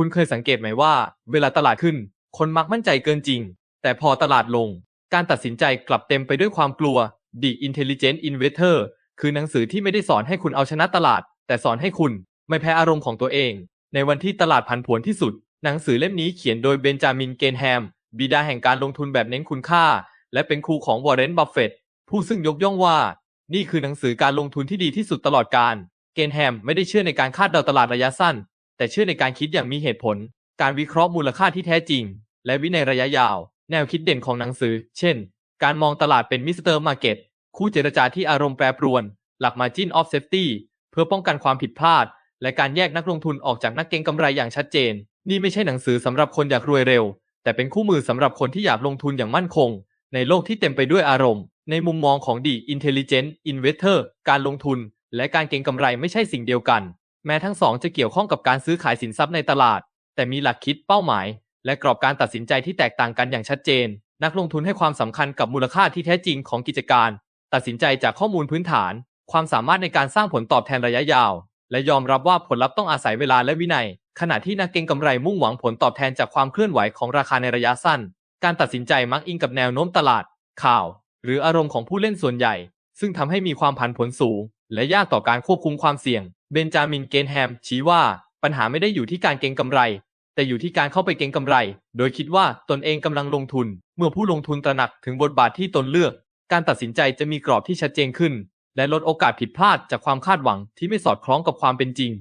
คุณเคยสังเกตไหมว่า เวลาตลาดขึ้น คนมักมั่นใจเกินจริง แต่พอตลาดลง การตัดสินใจกลับเต็มไปด้วยความกลัว The Intelligent Investor คือหนังสือที่ไม่ได้สอนให้คุณเอาชนะตลาด แต่สอนให้คุณไม่แพ้อารมณ์ของตัวเอง ในวันที่ตลาดผันผวนที่สุด หนังสือเล่มนี้เขียนโดยเบนจามินเกนแฮม บิดาแห่งการลงทุนแบบเน้นคุณค่า และเป็นครูของวอร์เรนบัฟเฟตต์ผู้ซึ่งยกย่องว่า นี่คือหนังสือการลงทุนที่ดีที่สุดตลอดกาลเกนแฮมไม่ได้เชื่อในการคาดเดาตลาดระยะสั้น แต่เชื่อในการคิดอย่างมีเหตุผล การวิเคราะห์มูลค่าที่แท้จริง และวินัยระยะยาว แนวคิดเด่นของหนังสือ เช่น การมองตลาดเป็นมิสเตอร์มาร์เก็ต คู่เจรจาที่อารมณ์แปรปรวน หลัก Margin of Safety เพื่อป้องกันความผิดพลาด และการแยกนักลงทุนออกจากนักเก็งกำไรอย่างชัดเจน นี่ไม่ใช่หนังสือสำหรับคนอยากรวยเร็ว แต่เป็นคู่มือสำหรับคนที่อยากลงทุนอย่างมั่นคง ในโลกที่เต็มไปด้วยอารมณ์ ในมุมมองของ The Intelligent Investor การลงทุน และการเก็งกำไรไม่ใช่สิ่งเดียวกัน แม้ทั้งสองจะเกี่ยวข้องกับการซื้อขายสินทรัพย์ในตลาด แต่มีหลักคิดเป้าหมาย และกรอบการตัดสินใจที่แตกต่างกันอย่างชัดเจน นักลงทุนให้ความสำคัญกับมูลค่าที่แท้จริงของกิจการ ตัดสินใจจากข้อมูลพื้นฐาน ความสามารถในการสร้างผลตอบแทนระยะยาว และยอมรับว่าผลลัพธ์ต้องอาศัยเวลาและวินัย ขณะที่นักเก็งกำไรมุ่งหวังผลตอบแทนจากความเคลื่อนไหวของราคาในระยะสั้น การตัดสินใจมักอิงกับแนวโน้มตลาด ข่าว หรืออารมณ์ของผู้เล่นส่วนใหญ่ ซึ่งทำให้มีความผันผวนสูง และยากต่อการควบคุมความเสี่ยง เบนจามิน เกนแฮม ชี้ว่า ปัญหาไม่ได้อยู่ที่การเก็งกำไร แต่อยู่ที่การเข้าไปเก็งกำไร โดยคิดว่าตนเองกำลังลงทุน เมื่อผู้ลงทุนตระหนักถึงบทบาทที่ตนเลือก การตัดสินใจจะมีกรอบที่ชัดเจนขึ้น และลดโอกาสผิดพลาดจากความคาดหวังที่ไม่สอดคล้องกับความเป็นจริง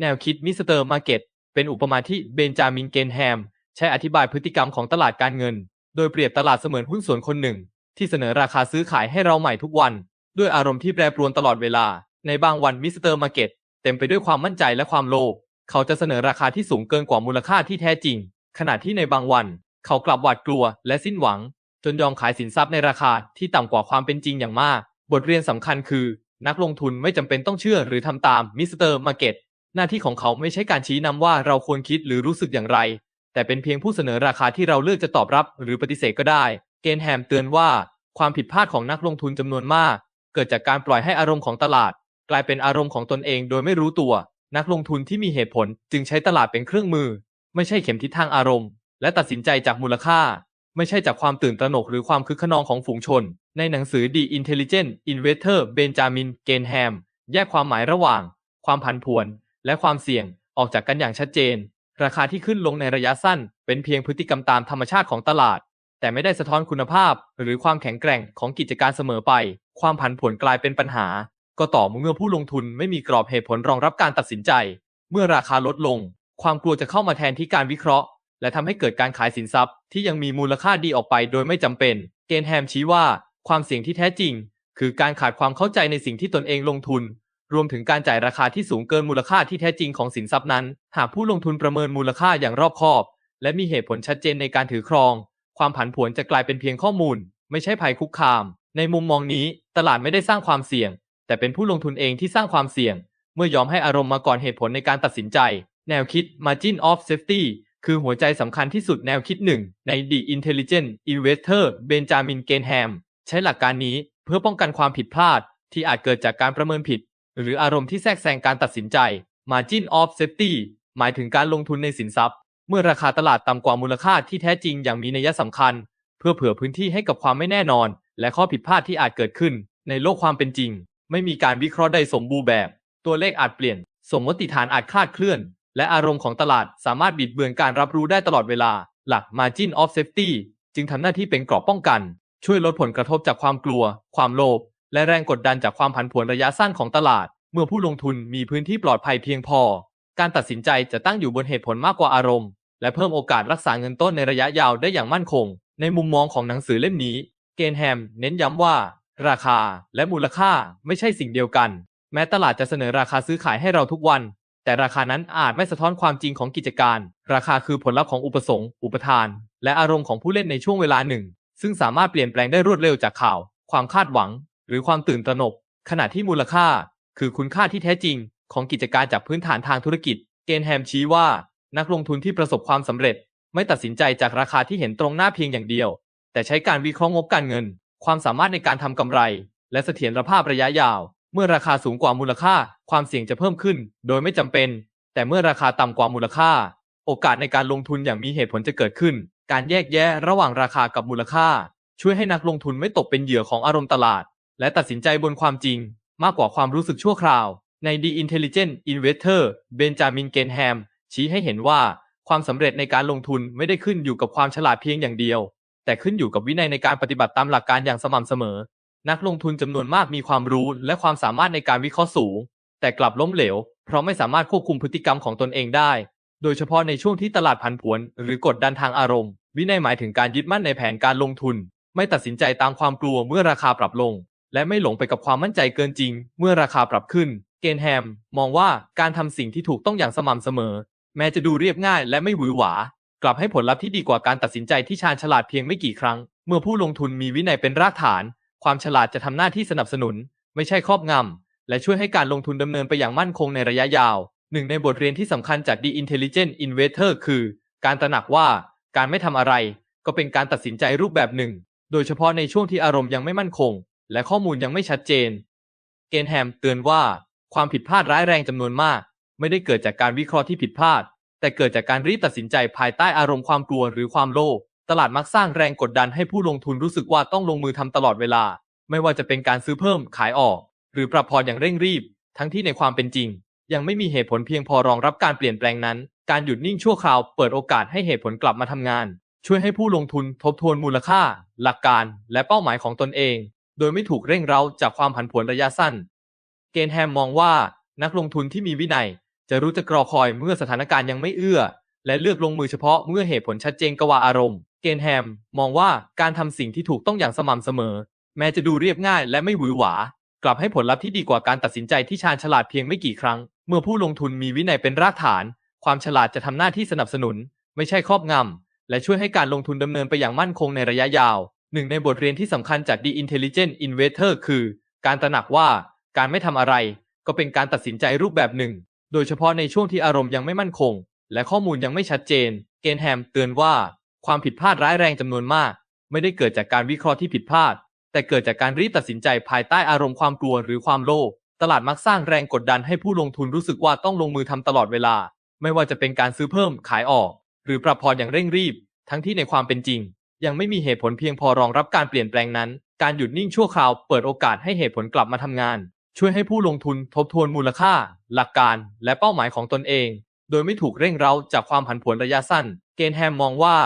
แนวคิดมิสเตอร์มาร์เก็ตเป็นอุปมาที่เบนจามิน เกนแฮม ใช้อธิบายพฤติกรรมของตลาดการเงิน โดยเปรียบตลาดเสมือนหุ้นส่วนคนหนึ่ง ที่เสนอราคาซื้อขายให้เราใหม่ทุกวัน ด้วยอารมณ์ที่แปรปรวนตลอดเวลา ในบางวันมิสเตอร์มาร์เก็ตเต็มไปด้วยความมั่นใจและความโลภเขาจะเสนอราคาที่สูงเกินกว่ามูลค่าที่แท้จริง ขณะที่ในบางวัน เขากลับหวาดกลัวและสิ้นหวัง จนยอมขายสินทรัพย์ในราคาที่ต่ำกว่าความเป็นจริงอย่างมาก บทเรียนสำคัญคือ นักลงทุนไม่จำเป็นต้องเชื่อหรือทำตามมิสเตอร์มาร์เก็ตหน้าที่ของเขาไม่ใช่การชี้นำว่าเราควรคิดหรือรู้สึกอย่างไร แต่เป็นเพียงผู้เสนอราคาที่เราเลือกจะตอบรับหรือปฏิเสธก็ได้ เกนแฮมเตือนว่า ความผิดพลาดของนักลงทุนจำนวนมาก เกิดจากการปล่อยให้อารมณ์ของตลาด กลายเป็นอารมณ์ของตนเองโดยไม่รู้ตัว นักลงทุนที่มีเหตุผลจึงใช้ตลาดเป็นเครื่องมือ ไม่ใช่เข็มทิศทางอารมณ์ และตัดสินใจจากมูลค่า ไม่ใช่จากความตื่นตระหนกหรือความคึกขนองของฝูงชน ในหนังสือ The Intelligent Investor เบนจามิน เกนแฮม แยกความหมายระหว่าง ความผันผวน และความเสี่ยงออกจากกันอย่างชัดเจน ราคาที่ขึ้นลงในระยะสั้น เป็นเพียงพฤติกรรมตามธรรมชาติของตลาด แต่ไม่ได้สะท้อนคุณภาพ หรือความแข็งแกร่งของกิจการเสมอไป ความผันผวนกลายเป็นปัญหา ก็ต่อเมื่อผู้ลงทุนไม่มีกรอบเหตุผลรองรับการตัดสินใจ เมื่อราคาลดลง ความกลัวจะเข้ามาแทนที่การวิเคราะห์ และทำให้เกิดการขายสินทรัพย์ที่ยังมีมูลค่าดีออกไปโดยไม่จำเป็น เกนแฮมชี้ว่า ความเสี่ยงที่แท้จริง คือการขาดความเข้าใจในสิ่งที่ตนเองลงทุน รวมถึงการจ่ายราคาที่สูงเกินมูลค่าที่แท้จริงของสินทรัพย์นั้น หากผู้ลงทุนประเมินมูลค่าอย่างรอบคอบ และมีเหตุผลชัดเจนในการถือครอง ความผันผวนจะกลายเป็นเพียงข้อมูล ไม่ใช่ภัยคุกคาม ในมุมมองนี้ ตลาดไม่ได้สร้างความเสี่ยง แต่เป็นผู้ลงทุนเองที่สร้างความเสี่ยง เมื่อยอมให้อารมณ์มาก่อนเหตุผลในการตัดสินใจ แนวคิด Margin of Safety คือหัวใจสำคัญที่สุดแนวคิดหนึ่งใน The Intelligent Investor เบนจามินเกนแฮม ใช้หลักการนี้เพื่อป้องกันความผิดพลาด ที่อาจเกิดจากการประเมินผิด หรืออารมณ์ที่แทรกแซงการตัดสินใจ Margin of Safety หมายถึงการลงทุนในสินทรัพย์ เมื่อราคาตลาดต่ำกว่ามูลค่าที่แท้จริงอย่างมีนัยสำคัญ เพื่อเผื่อพื้นที่ให้กับความไม่แน่นอน และข้อผิดพลาดที่อาจเกิดขึ้นในโลกความเป็นจริง ไม่มีการวิเคราะห์ได้สมบูรณ์แบบ ตัวเลขอาจเปลี่ยน สมมติฐานอาจคลาดเคลื่อน และอารมณ์ของตลาดสามารถบิดเบือนการรับรู้ได้ตลอดเวลา หลัก Margin of Safety จึงทำหน้าที่เป็นกรอบป้องกัน ช่วยลดผลกระทบจากความกลัว ความโลภและแรงกดดันจากความผันผวนระยะสั้นของตลาด เมื่อผู้ลงทุนมีพื้นที่ปลอดภัยเพียงพอ การตัดสินใจจะตั้งอยู่บนเหตุผลมากกว่าอารมณ์ และเพิ่มโอกาสรักษาเงินต้นในระยะยาวได้อย่างมั่นคง ในมุมมองของหนังสือเล่มนี้ เกนแฮม เน้นย้ำว่า ราคาและมูลค่าไม่ใช่สิ่งเดียวกัน แม้ตลาดจะเสนอราคาซื้อขายให้เราทุกวัน แต่ราคานั้นอาจไม่สะท้อนความจริงของกิจการ ราคาคือผลลัพธ์ของอุปสงค์ อุปทาน และอารมณ์ของผู้เล่นในช่วงเวลาหนึ่ง ซึ่งสามารถเปลี่ยนแปลงได้รวดเร็วจากข่าว ความคาดหวัง หรือความตื่นตระหนก ขณะที่มูลค่า คือคุณค่าที่แท้จริง ของกิจการจากพื้นฐานทางธุรกิจ เกนแฮมชี้ว่า นักลงทุนที่ประสบความสำเร็จ ไม่ตัดสินใจจากราคาที่เห็นตรงหน้าเพียงอย่างเดียว แต่ใช้การวิเคราะห์งบการเงิน ความสามารถในการทำกำไร และเสถียรภาพระยะยาว เมื่อราคาสูงกว่ามูลค่า ความเสี่ยงจะเพิ่มขึ้น โดยไม่จำเป็น แต่เมื่อราคาต่ำกว่ามูลค่า โอกาสในการลงทุนอย่างมีเหตุผลจะเกิดขึ้น การแยกแยะระหว่างราคากับมูลค่า ช่วยให้นักลงทุนไม่ตกเป็นเหยื่อของอารมณ์ตลาด และตัดสินใจบนความจริง มากกว่าความรู้สึกชั่วคราว ใน The Intelligent Investor เบนจามินเกนแฮมชี้ให้เห็นว่าความสำเร็จในการลงทุนไม่ได้ขึ้นอยู่กับความฉลาดเพียงอย่างเดียว แต่ขึ้นอยู่กับวินัยในการปฏิบัติตามหลักการอย่างสม่ำเสมอ นักลงทุนจำนวนมากมีความรู้และความสามารถในการวิเคราะห์สูง แต่กลับล้มเหลว เพราะไม่สามารถควบคุมพฤติกรรมของตนเองได้ โดยเฉพาะในช่วงที่ตลาดผันผวน หรือกดดันทางอารมณ์ วินัยหมายถึงการยึดมั่นในแผนการลงทุน ไม่ตัดสินใจตามความกลัวเมื่อราคาปรับลง และไม่หลงไปกับความมั่นใจเกินจริง เมื่อราคาปรับขึ้น เกนแฮม มองว่าการทำสิ่งที่ถูกต้องอย่างสม่ำเสมอ แม้จะดูเรียบง่ายและไม่หวือหวา กลับให้ผลลัพธ์ที่ดีกว่าการตัดสินใจที่ชาญฉลาดเพียงไม่กี่ครั้ง เมื่อผู้ลงทุนมีวินัยเป็นรากฐาน ความฉลาดจะทำหน้าที่สนับสนุน ไม่ใช่ครอบงำ และช่วยให้การลงทุนดำเนินไปอย่างมั่นคงในระยะยาว หนึ่งในบทเรียนที่สำคัญจาก The Intelligent Investor คือ การตระหนักว่าการไม่ทำอะไร ก็เป็นการตัดสินใจรูปแบบหนึ่ง โดยเฉพาะในช่วงที่อารมณ์ยังไม่มั่นคง และข้อมูลยังไม่ชัดเจน เกนแฮมเตือนว่า ความผิดพลาดร้ายแรงจำนวนมาก ไม่ได้เกิดจากการวิเคราะห์ที่ผิดพลาด แต่เกิดจากการรีบตัดสินใจภายใต้อารมณ์ความกลัวหรือความโลภตลาดมักสร้างแรงกดดันให้ผู้ลงทุนรู้สึกว่าต้องลงมือทำตลอดเวลา ไม่ว่าจะเป็นการซื้อเพิ่มขายออก หรือปรับพอร์ตอย่างเร่งรีบ ทั้งที่ในความเป็นจริง ยังไม่มีเหตุผลเพียงพอรองรับการเปลี่ยนแปลงนั้น การหยุดนิ่งชั่วคราวเปิดโอกาสให้เหตุผลกลับมาทำงาน ช่วยให้ผู้ลงทุนทบทวนมูลค่า หลักการ และเป้าหมายของตนเอง โดยไม่ถูกเร่งเร้าจากความผันผวนระยะสั้น เกนแฮมมองว่า นักลงทุนที่มีวินัย จะรู้จักรอคอยเมื่อสถานการณ์ยังไม่เอื้อ และเลือกลงมือเฉพาะเมื่อเหตุผลชัดเจนกว่าอารมณ์ เกนแฮม มองว่าการทำสิ่งที่ถูกต้องอย่างสม่ำเสมอ แม้จะดูเรียบง่ายและไม่หวือหวา กลับให้ผลลัพธ์ที่ดีกว่าการตัดสินใจที่ชาญฉลาดเพียงไม่กี่ครั้ง เมื่อผู้ลงทุนมีวินัยเป็นรากฐาน ความฉลาดจะทำหน้าที่สนับสนุน ไม่ใช่ครอบงำและช่วยให้การลงทุนดำเนินไปอย่างมั่นคงในระยะยาวหนึ่งในบทเรียนที่สำคัญจาก The Intelligent Investor คือ การตระหนักว่าการไม่ทำอะไร ก็เป็นการตัดสินใจรูปแบบหนึ่ง โดยเฉพาะในช่วงที่อารมณ์ยังไม่มั่นคง และข้อมูลยังไม่ชัดเจน เกนแฮมเตือนว่าความผิดพลาดร้ายแรงจำนวนมาก ไม่ได้เกิดจากการวิเคราะห์ที่ผิดพลาด แต่เกิดจากการรีบตัดสินใจภายใต้อารมณ์ความกลัวหรือความโลภตลาดมักสร้างแรงกดดันให้ผู้ลงทุนรู้สึกว่าต้องลงมือทำตลอดเวลา ไม่ว่าจะเป็นการซื้อเพิ่มขายออก หรือปรับพอร์ตอย่างเร่งรีบ ทั้งที่ในความเป็นจริง ยังไม่มีเหตุผลเพียงพอรองรับการเปลี่ยนแปลงนั้น การหยุดนิ่งชั่วคราวเปิดโอกาสให้เหตุผลกลับมาทำงาน ช่วยให้ผู้ลงทุนทบทวนมูลค่า หลักการ และเป้าหมายของตนเอง โดยไม่ถูกเร่งเร้าจากความผันผวนระยะสั้น เกนแฮมมองว่า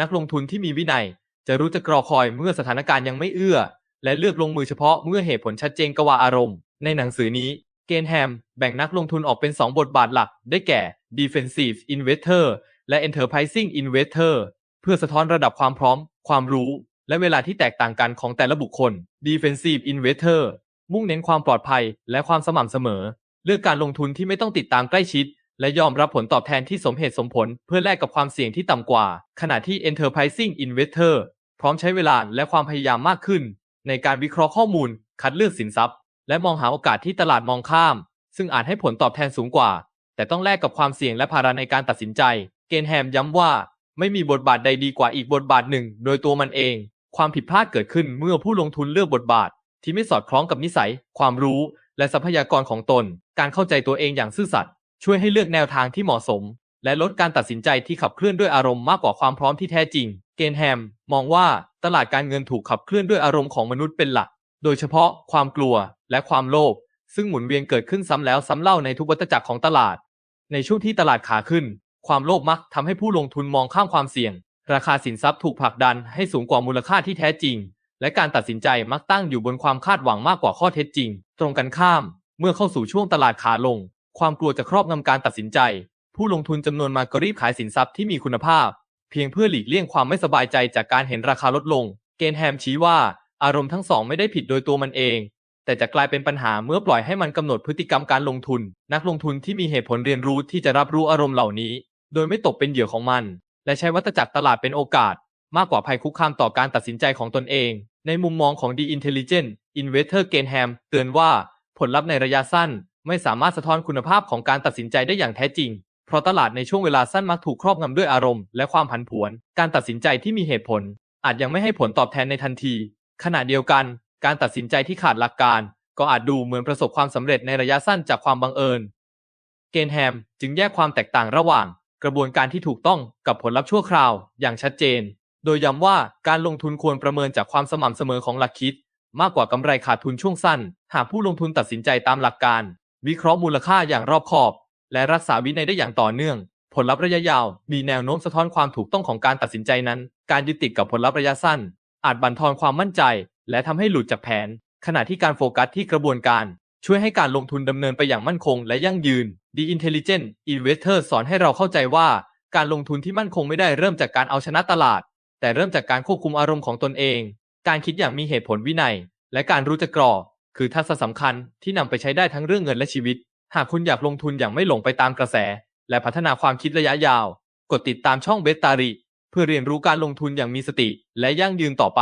นักลงทุนที่มีวินัย จะรู้จักรอคอยเมื่อสถานการณ์ยังไม่เอื้อ และเลือกลงมือเฉพาะเมื่อเหตุผลชัดเจนกว่าอารมณ์ ในหนังสือนี้ เกนแฮมแบ่งนักลงทุนออกเป็น 2 บทบาทหลัก ได้แก่ defensive investor และ enterprising investor เพื่อสะท้อนระดับความพร้อม ความรู้ และเวลาที่แตกต่างกันของแต่ละบุคคล defensive investor มุ่งเน้นความปลอดภัยและความสม่ำเสมอ เลือกการลงทุนที่ไม่ต้องติดตามใกล้ชิด และยอมรับผลตอบแทนที่สมเหตุสมผล เพื่อแลกกับความเสี่ยงที่ต่ำกว่า ขณะที่ enterprising investor พร้อมใช้เวลาและความพยายามมากขึ้น ในการวิเคราะห์ข้อมูล คัดเลือกสินทรัพย์ และมองหาโอกาสที่ตลาดมองข้าม ซึ่งอาจให้ผลตอบแทนสูงกว่า แต่ต้องแลกกับความเสี่ยงและภาระในการตัดสินใจ เกนแฮมย้ำว่า ไม่มีบทบาทใดดีกว่าอีกบทบาทหนึ่ง โดยตัวมันเอง ความผิดพลาดเกิดขึ้นเมื่อผู้ลงทุนเลือกบทบาท ที่ไม่สอดคล้องกับนิสัย ความรู้ และทรัพยากรของตน การเข้าใจตัวเองอย่างซื่อสัตย์ช่วยให้เลือกแนวทางที่เหมาะสม และลดการตัดสินใจที่ขับเคลื่อนด้วยอารมณ์มากกว่าความพร้อมที่แท้จริง เกนแฮม มองว่าตลาดการเงินถูกขับเคลื่อนด้วยอารมณ์ของมนุษย์เป็นหลัก โดยเฉพาะความกลัวและความโลภซึ่งหมุนเวียนเกิดขึ้นซ้ำแล้วซ้ำเล่าในทุกวัฏจักรของตลาด ในช่วงที่ตลาดขาขึ้น ความโลภมักทำให้ผู้ลงทุนมองข้ามความเสี่ยง ราคาสินทรัพย์ถูกผลักดันให้สูงกว่ามูลค่าที่แท้จริง และการตัดสินใจมักตั้งอยู่บนความคาดหวังมากกว่าข้อเท็จจริง ตรงกันข้าม เมื่อเข้าสู่ช่วงตลาดขาลง ความกลัวจะครอบงำการตัดสินใจ ผู้ลงทุนจำนวนมากก็รีบขายสินทรัพย์ที่มีคุณภาพ เพียงเพื่อหลีกเลี่ยงความไม่สบายใจจากการเห็นราคาลดลง เกนแฮมชี้ว่าอารมณ์ทั้งสองไม่ได้ผิดโดยตัวมันเอง แต่จะกลายเป็นปัญหาเมื่อปล่อยให้มันกำหนดพฤติกรรมการลงทุน นักลงทุนที่มีเหตุผลเรียนรู้ที่จะรับรู้อารมณ์เหล่านี้ โดยไม่ตกเป็นเหยื่อของมัน และใช้วัฏจักรตลาดเป็นโอกาส มากกว่าภัยคุกคามต่อการตัดสินใจของตนเอง ในมุมมองของ The Intelligent Investor เกนแฮมเตือนว่าผลลัพธ์ในระยะสั้น ไม่สามารถสะท้อนคุณภาพของการตัดสินใจได้อย่างแท้จริง เพราะตลาดในช่วงเวลาสั้นมักถูกครอบงำด้วยอารมณ์และความผันผวน การตัดสินใจที่มีเหตุผล อาจยังไม่ให้ผลตอบแทนในทันที ขณะเดียวกัน การตัดสินใจที่ขาดหลักการ ก็อาจดูเหมือนประสบความสำเร็จในระยะสั้นจากความบังเอิญ เกนแฮมจึงแยกความแตกต่างระหว่าง กระบวนการที่ถูกต้องกับผลลัพธ์ชั่วคราว อย่างชัดเจน โดยย้ำว่าการลงทุนควรประเมินจากความสม่ำเสมอของหลักคิด มากกว่ากำไรขาดทุนช่วงสั้น หากผู้ลงทุนตัดสินใจตามหลักการ วิเคราะห์มูลค่าอย่างรอบคอบ และรักษาวินัยได้อย่างต่อเนื่อง ผลลัพธ์ระยะยาว มีแนวโน้มสะท้อนความถูกต้องของการตัดสินใจนั้น การยึดติดกับผลลัพธ์ระยะสั้น อาจบั่นทอนความมั่นใจ และทำให้หลุดจากแผน ขณะที่การโฟกัสที่กระบวนการ ช่วยให้การลงทุนดำเนินไปอย่างมั่นคง และยั่งยืน The Intelligent Investor สอนให้เราเข้าใจว่าการลงทุนที่มั่นคงไม่ได้เริ่มจากการเอาชนะตลาด แต่เริ่มจากการควบคุมอารมณ์ของตนเอง การคิดอย่างมีเหตุผลวินัย และการรู้จักกรอคือทักษะสำคัญที่นำไปใช้ได้ทั้งเรื่องเงินและชีวิต หากคุณอยากลงทุนอย่างไม่หลงไปตามกระแส และพัฒนาความคิดระยะยาว กดติดตามช่องเบสตาริ เพื่อเรียนรู้การลงทุนอย่างมีสติ และยั่งยืนต่อไป